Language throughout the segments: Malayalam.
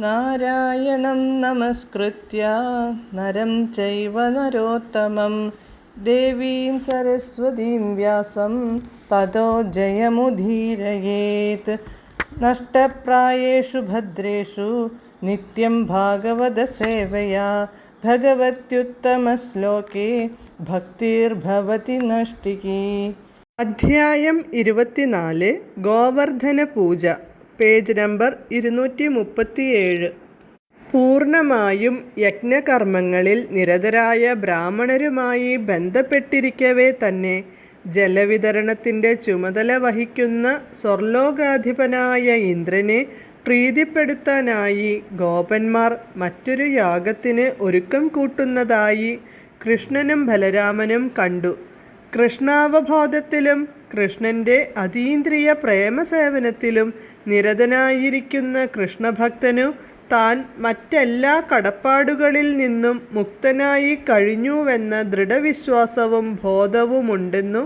നാരായണം നമസ്കൃത്യ. നരം ചൈവ നരോത്തമം. ദേവീം സരസ്വതീം വ്യാസം. തതോ ജയമുധീരയേത് നഷ്ടപ്രായേഷു ഭദ്രേഷു. നിത്യം ഭാഗവതസേവയാ ഭഗവത്യുത്തമശ്ലോകേ ഭക്തിർഭവതി നഷ്ടികി. അധ്യായം ഇരുപത്തിനാല്. ഗോവർദ്ധന പൂജ. പേജ് നമ്പർ ഇരുന്നൂറ്റി മുപ്പത്തിയേഴ് പൂർണമായും യജ്ഞകർമ്മങ്ങളിൽ നിരതരായ ബ്രാഹ്മണരുമായി ബന്ധപ്പെട്ടിരിക്കവേ തന്നെ ജലവിതരണത്തിന്റെ ചുമതല വഹിക്കുന്ന സ്വർലോകാധിപനായ ഇന്ദ്രനെ പ്രീതിപ്പെടുത്താനായി ഗോപന്മാർ മറ്റൊരു യാഗത്തിന് ഒരുക്കം കൂട്ടുന്നതായി കൃഷ്ണനും ബലരാമനും കണ്ടു. കൃഷ്ണാവബോധത്തിലും കൃഷ്ണന്റെ അതീന്ദ്രിയ പ്രേമസേവനത്തിലും നിരതനായിരിക്കുന്ന കൃഷ്ണഭക്തനു താൻ മറ്റെല്ലാ കടപ്പാടുകളിൽ നിന്നും മുക്തനായി കഴിഞ്ഞുവെന്ന ദൃഢവിശ്വാസവും ബോധവുമുണ്ടെന്നു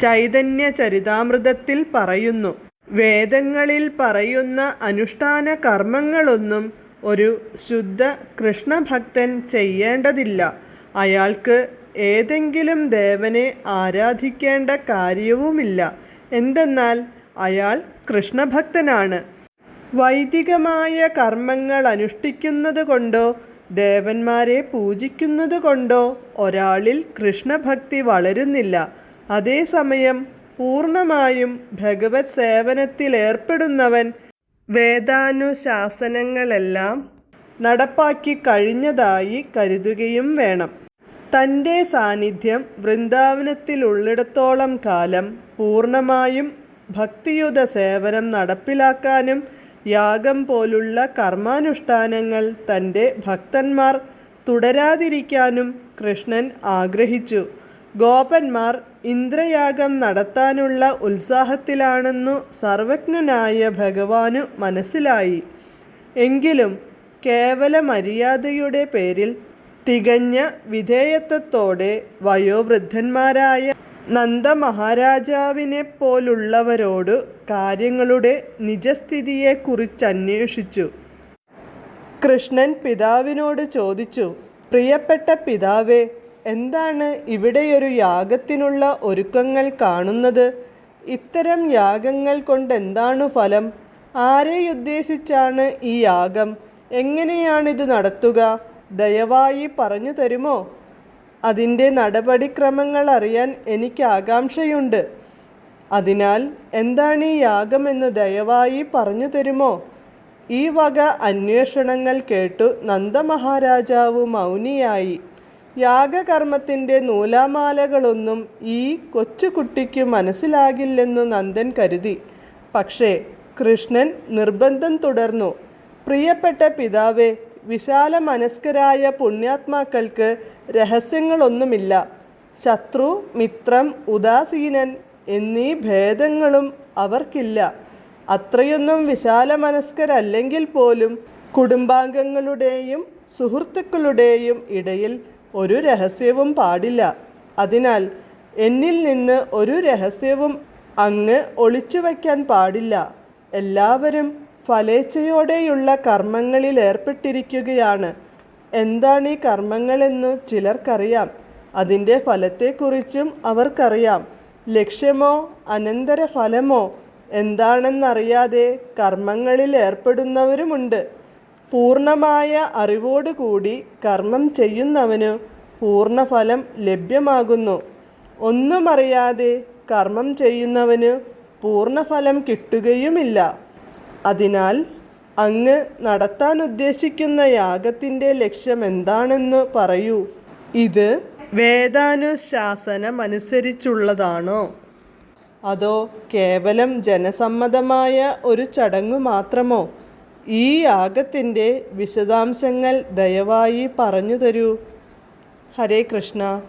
ചൈതന്യ ചരിതാമൃതത്തിൽ പറയുന്നു. വേദങ്ങളിൽ പറയുന്ന അനുഷ്ഠാന കർമ്മങ്ങളൊന്നും ഒരു ശുദ്ധ കൃഷ്ണഭക്തൻ ചെയ്യേണ്ടതില്ല. അയാൾക്ക് ഏതെങ്കിലും ദേവനെ ആരാധിക്കേണ്ട കാര്യവുമില്ല. എന്തെന്നാൽ അയാൾ കൃഷ്ണഭക്തനാണ്. വൈദികമായ കർമ്മങ്ങൾ അനുഷ്ഠിക്കുന്നത് കൊണ്ടോ ദേവന്മാരെ പൂജിക്കുന്നത് കൊണ്ടോ ഒരാളിൽ കൃഷ്ണഭക്തി വളരുന്നില്ല. അതേസമയം പൂർണമായും ഭഗവത് സേവനത്തിലേർപ്പെടുന്നവൻ വേദാനുശാസനങ്ങളെല്ലാം നടപ്പാക്കി കഴിഞ്ഞതായി കരുതുകയും വേണം. തന്റെ സാന്നിധ്യം വൃന്ദാവനത്തിലുള്ളിടത്തോളം കാലം പൂർണമായും ഭക്തിയുത സേവനം നടപ്പിലാക്കാനും യാഗം പോലുള്ള കർമാനുഷ്ഠാനങ്ങൾ തന്റെ ഭക്തന്മാർ തുടരാതിരിക്കാനും കൃഷ്ണൻ ആഗ്രഹിച്ചു. ഗോപന്മാർ ഇന്ദ്രയാഗം നടത്താനുള്ള ഉത്സാഹത്തിലാണെന്നു സർവജ്ഞനായ ഭഗവാനു മനസ്സിലായി. എങ്കിലും കേവല മര്യാദയുടെ പേരിൽ തികഞ്ഞ വിധേയത്വത്തോടെ വയോവൃദ്ധന്മാരായ നന്ദമഹാരാജാവിനെ പോലുള്ളവരോട് കാര്യങ്ങളുടെ നിജസ്ഥിതിയെക്കുറിച്ചന്വേഷിച്ചു. കൃഷ്ണൻ പിതാവിനോട് ചോദിച്ചു പ്രിയപ്പെട്ട പിതാവേ എന്താണ് ഇവിടെയൊരു യാഗത്തിനുള്ള ഒരുക്കങ്ങൾ കാണുന്നത്? ഇത്തരം യാഗങ്ങൾ കൊണ്ടെന്താണു ഫലം? ആരെയുദ്ദേശിച്ചാണ് ഈ യാഗം? എങ്ങനെയാണിത് നടത്തുക? ദയവായി പറഞ്ഞു തരുമോ? അതിന്റെ നടപടിക്രമങ്ങൾ അറിയാൻ എനിക്ക് ആകാംക്ഷയുണ്ട്. അതിനാൽ എന്താണ് ഈ യാഗമെന്ന് ദയവായി പറഞ്ഞു തരുമോ? ഈ വക അന്വേഷണങ്ങൾ കേട്ടു നന്ദമഹാരാജാവ് മൗനിയായി. യാഗകർമ്മത്തിന്റെ നൂലാമാലകളൊന്നും ഈ കൊച്ചുകുട്ടിക്ക് മനസ്സിലാകില്ലെന്നു നന്ദൻ കരുതി. പക്ഷേ കൃഷ്ണൻ നിർബന്ധം തുടർന്നു. പ്രിയപ്പെട്ട പിതാവേ വിശാല മനസ്കരായ പുണ്യാത്മാക്കൾക്ക് രഹസ്യങ്ങളൊന്നുമില്ല. ശത്രു മിത്രം ഉദാസീനൻ എന്നീ ഭേദങ്ങളും അവർക്കില്ല. അത്രയൊന്നും വിശാല മനസ്കരല്ലെങ്കിൽ പോലും കുടുംബാംഗങ്ങളുടെയും സുഹൃത്തുക്കളുടെയും ഇടയിൽ ഒരു രഹസ്യവും പാടില്ല. അതിനാൽ എന്നിൽ നിന്ന് ഒരു രഹസ്യവും അങ്ങ് ഒളിച്ചു വയ്ക്കാൻ പാടില്ല. എല്ലാവരും ഫലേച്ഛയോടെയുള്ള കർമ്മങ്ങളിൽ ഏർപ്പെട്ടിരിക്കുകയാണ്. എന്താണ് ഈ കർമ്മങ്ങളെന്നു ചിലർക്കറിയാം. അതിന്റെ ഫലത്തെക്കുറിച്ചും അവർക്കറിയാം. ലക്ഷ്യമോ അനന്തരഫലമോ എന്താണെന്നറിയാതെ കർമ്മങ്ങളിൽ ഏർപ്പെടുന്നവരുമുണ്ട്. പൂർണമായ അറിവോടുകൂടി കർമ്മം ചെയ്യുന്നവന് പൂർണഫലം ലഭ്യമാകുന്നു. ഒന്നും അറിയാതെ കർമ്മം ചെയ്യുന്നവന് പൂർണഫലം കിട്ടുകയുമില്ല. അതിനാൽ അങ്ങ് നടത്താൻ ഉദ്ദേശിക്കുന്ന യാഗത്തിന്റെ ലക്ഷ്യമെന്താണെന്ന് പറയൂ. ഇത് വേദാനുശാസനമനുസരിച്ചുള്ളതാണോ? അതോ കേവലം ജനസമ്മതമായ ഒരു ചടങ്ങു മാത്രമോ? ഈ യാഗത്തിന്റെ വിശദാംശങ്ങൾ ദയവായി പറഞ്ഞു തരൂ. ഹരേ കൃഷ്ണ.